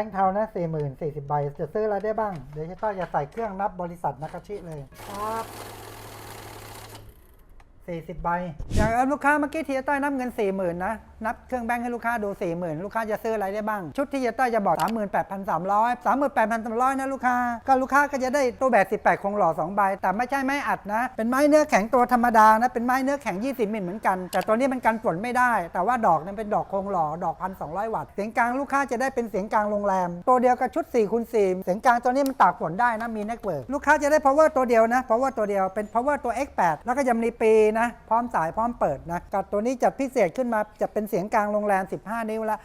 แบงค์เทานะสี่หมื่นสี่สิบใบ จะซื้ออะไรได้บ้าง เดี๋ยวจะต้องจะใส่เครื่องนับบริษัทนากาชิเลยครับสี่สิบใบ อย่างเอาลูกค้าเมื่อกี้ที่จะต้อยนับเงินสี่หมื่นนะ นับเครื่องแบงค์ให้ลูกค้าดูสี่หมื่นลูกค้าจะซื้ออะไรได้บ้าง ชุดที่จะต้อยจะบอกสามหมื่นแปดพันสามร้อยสามหมื่นแปดพันสามร้อยนะลูกค้า ก็ลูกค้าก็จะได้ตู้แบบสิบแปดคงหล่อสองใบ แต่ไม่ใช่ไม้อัดนะ เป็นไม้เนื้อแข็งตัวธรรมดานะ เป็นไม้เนื้อแข็งยี่สิบมิลเหมือนกัน แต่ตัวนี้มันกันฝนไม่ได้ แต่ว่าดอกนั้นเป็นดอกคงหล่อ ดอกพันสองร้อยวัตต์ เสียงกลางลูกค้าจะได้เป็นเสียงกลางโรงแรม ตัวเดียวกับชุด4คูณ4เสียงกลางตัวนี้มันตากฝนได้นะ มีเน็ตเวิร์กลูกค้าจะได้ power ตัวเดียวนะ power ตัวเดียว เป็น power ตัว X8 แล้วก็จะมีปีนะ พร้อมสายพร้อมเปิดนะกับตัวนี้จัดพิเศษขึ้นมาจะเป็นเสียงกลางโรงแรม 15 นิ้วละ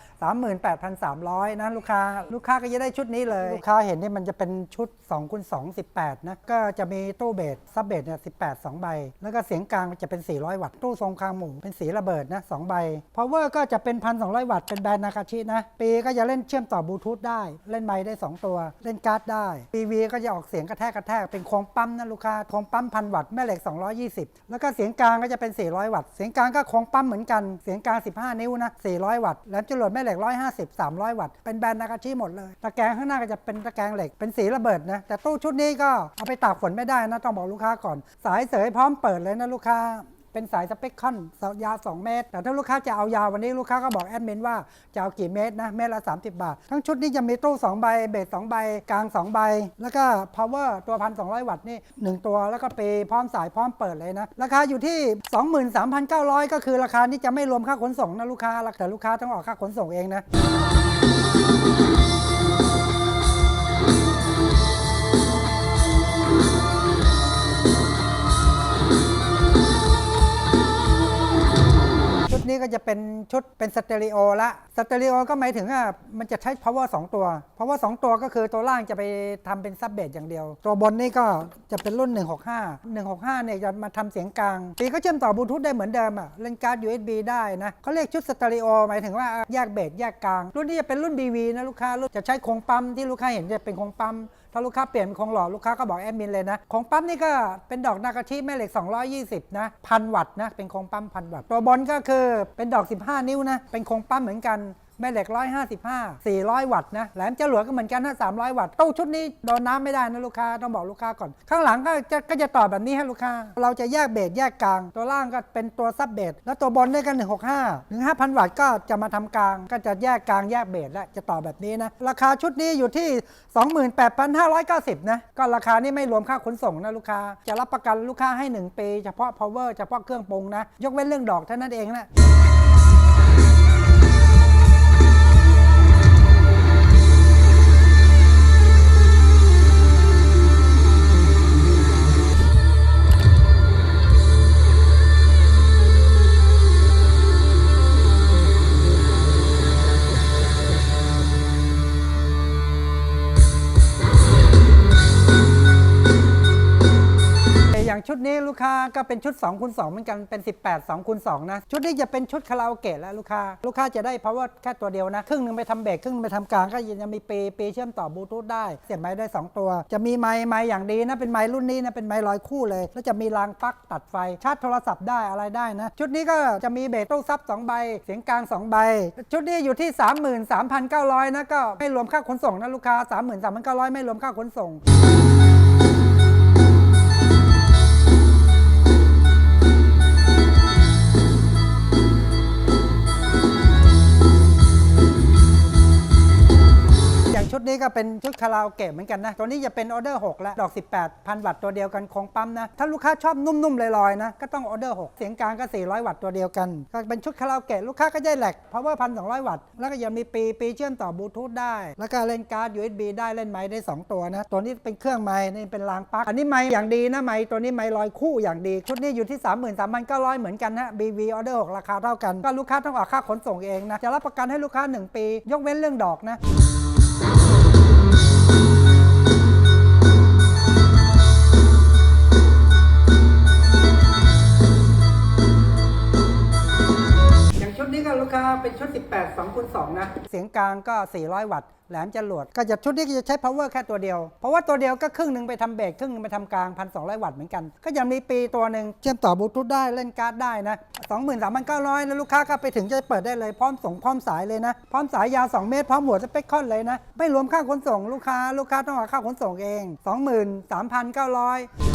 38,300 นะลูกค้า ลูกค้าก็จะได้ชุดนี้เลย ลูกค้าเห็นนี่มันจะเป็นชุด2คูณ2 18 นะ ก็จะมีตู้เบสซับเบสเนี่ย 18 2 ใบ แล้วก็เสียงกลางจะเป็น 400 วัตต์ ตู้ทรงคางหมูเป็นสีระเบิดนะ 2 ใบ power ก็จะเป็น 1,200 วัตต์ เป็นแบรนด์นาคาชินะ ปีก็จะเล่นเชื่อมต่อบลูทูธได้ เล่นไมค์ได้ 2 ตัว เล่นการ์ดได้ PV ก็จะออกเสียงกระแทกกระแทก เป็นโครงปั๊มนะลูกค้า โครงปั๊มพันวัตต์ แม่เหล็ก 220 แล้วก็เสียงกลางก็จะเป็น 400 วัตต์ เสียงกลางก็โครงปั๊มเหมือนกัน เสียงกลาง 15นิ้วนะ 400 วัตต์ แล้วจรวดแม่เหล็ก 150 300 วัตต์ เป็นแบรนด์นากาชิหมดเลย ตะแกรงข้างหน้าก็จะเป็นตะแกรงเหล็ก เป็นสีระเบิดนะ แต่ตู้ชุดนี้ก็เอาไปตากฝนไม่ได้นะ ต้องบอกลูกค้าก่อน สายเสยพร้อมเปิดเลยนะลูกค้า เป็นสายสเปคคอนยาว 2 เมตร แต่ถ้าลูกค้าจะเอายาววันนี้ลูกค้าก็บอกแอดมินว่าจะเอากี่เมตรนะเมตรละ 30 บาท ทั้งชุดนี้จะมีตู้ 2 ใบ เบส2ใบ กลาง 2 ใบ แล้วก็ power ตัว 1,200 วัตต์นี่ 1 ตัวแล้วก็ปย์พร้อมสายพร้อมเปิดเลยนะ ราคาอยู่ที่ 23,900 ก็คือราคานี้จะไม่รวมค่าขนส่งนะลูกค้าแต่ลูกค้าต้องออกค่าขนส่งเองนะ จะเป็นชุดเป็นสเตอริโอละสเตอริโอก็หมายถึงว่ามันจะใช้ power 2 ตัว power 2 ตัวก็คือตัวล่างจะไปทำเป็นซับเบสอย่างเดียว ตัวบนนี่ก็จะเป็นรุ่น 165 165เนี่ยจะมาทำเสียงกลางปีก็เชื่อมต่อบลูทูธได้เหมือนเดิมอะเล่นการ์ด USB ได้นะเขาเรียกชุดสเตอริโอหมายถึงว่าแยกเบสแยกกลาง รุ่นนี้จะเป็นรุ่น BV นะลูกค้ารุ่นจะใช้โครงปั๊มที่ลูกค้าเห็นจะเป็นโครงปั๊ม ถ้าลูกค้าเปลี่ยนเป็นของหล่อลูกค้าก็บอกแอดมินเลยนะ ของปั๊มนี่ก็เป็นดอกนากาชิแม่เหล็ก 220 นะพันวัตต์นะ เป็นโคงปั๊มพันวัตต์ ตัวบนก็คือเป็นดอก 15 นิ้วนะ เป็นโคงปั๊มเหมือนกัน แม่เหล็ก 155 400 วัตต์นะ แหลมจรวดก็เหมือนกันนะ300 วัตต์ตู้ชุดนี้โดนน้ำไม่ได้นะลูกค้า ต้องบอกลูกค้าก่อน ข้างหลังก็จะก็จะต่อแบบนี้ให้ลูกค้า เราจะแยกเบสแยกกลาง ตัวล่างก็เป็นตัวซับเบส แล้วตัวบนนี่ก็165 ถึง 5,000 วัตต์ก็จะมาทำกลาง ก็จะแยกกลางแยกเบสและจะต่อแบบนี้นะ ราคาชุดนี้อยู่ที่ 28,590 นะ ก็ราคานี้ไม่รวมค่าขนส่งนะลูกค้า จะรับประกันลูกค้าให้ 1 ปี เฉพาะ power เฉพาะเครื่องปรุงนะ ยกเว้นเรื่องดอกเท่านั้นเองนะ นี้ลูกค้าก็เป็นชุด2คูณ2เหมือนกันเป็น 18 2คูณ2นะชุดนี้จะเป็นชุดคาราโอเกะแล้วลูกค้าลูกค้าจะได้ power แค่ตัวเดียวนะครึ่งหนึงไปทำเบสครึ่งหนึงไปทำกลางก็ยังมีเปย์เปย์เชื่อมต่อบลูทูธได้เสียบไม้ได้ 2 ตัว จะมีไม้ไม้อย่างดีนะเป็นไม้รุ่นนี้นะเป็นไม้ลอยคู่เลย แล้วจะมีรางปลั๊กตัดไฟชาร์จโทรศัพท์ได้อะไรได้นะ ชุดนี้ก็จะมีเบสตู้ซับ2ใบเสียงกลาง 2 ใบ ชุดนี้อยู่ที่ 33,900นะก็ไม่รวมค่าขนส่งนะลูกค้า 33,900 ไม่รวมค่าขนส่ง ก็เป็นชุดคาราโอเกะเหมือนกันนะ ตัวนี้จะเป็นออเดอร์6แล้วดอก 18พันวัตต์ตัวเดียวกันของปั๊มนะ ถ้าลูกค้าชอบนุ่มๆลอยๆนะ ก็ต้องออเดอร์ 6 เสียงกลางก็ 400 วัตต์ตัวเดียวกัน ก็เป็นชุดคาราโอเกะลูกค้าก็ได้แหลก power 1,200วัตต์ แล้วก็ยังมีปีปีเชื่อมต่อบลูทูธได้ แล้วก็เล่นการ์ด USB ได้เล่นไมค์ได้ 2 ตัวนะ ตัวนี้เป็นเครื่องไมค์นี่เป็นรางปลั๊ก อันนี้ไมค์อย่างดีนะไมค์ตัวนี้ไมค์ลอยคู่อย่างดี ชุดนี้อยู่ที่ 33,900 เหมือนกันนะ BV ออเดอร์6ราคาเท่ากัน ก็ลูกค้าต้องออกค่าขนส่งเองนะ จะรับประกันให้ลูกค้า 1 ปี ยกเว้นเรื่องดอกนะ เป็นชุด 18 2คูณ2นะ เสียงกลางก็ 400 วัตต์ แหลมจรวด ก็จะชุดนี้ก็จะใช้ power แค่ตัวเดียว เพราะว่าตัวเดียวก็ครึ่งหนึ่งไปทำเบสครึ่งหนึงไปทำกลาง 1,200 วัตต์เหมือนกัน ก็ยังมีปีตัวหนึ่งเชื่อมต่อบลูทูธได้เล่นการ์ดได้นะ 23,900 แล้วลูกค้าก็ไปถึงจะเปิดได้เลยพร้อมส่งพร้อมสายเลยนะ พร้อมสายยาว 2 เมตร พร้อมหัวสเปคคอนเลยนะ ไม่รวมค่าขนส่งลูกค้า ลูกค้าต้องหาค่าขนส่งเอง 23,900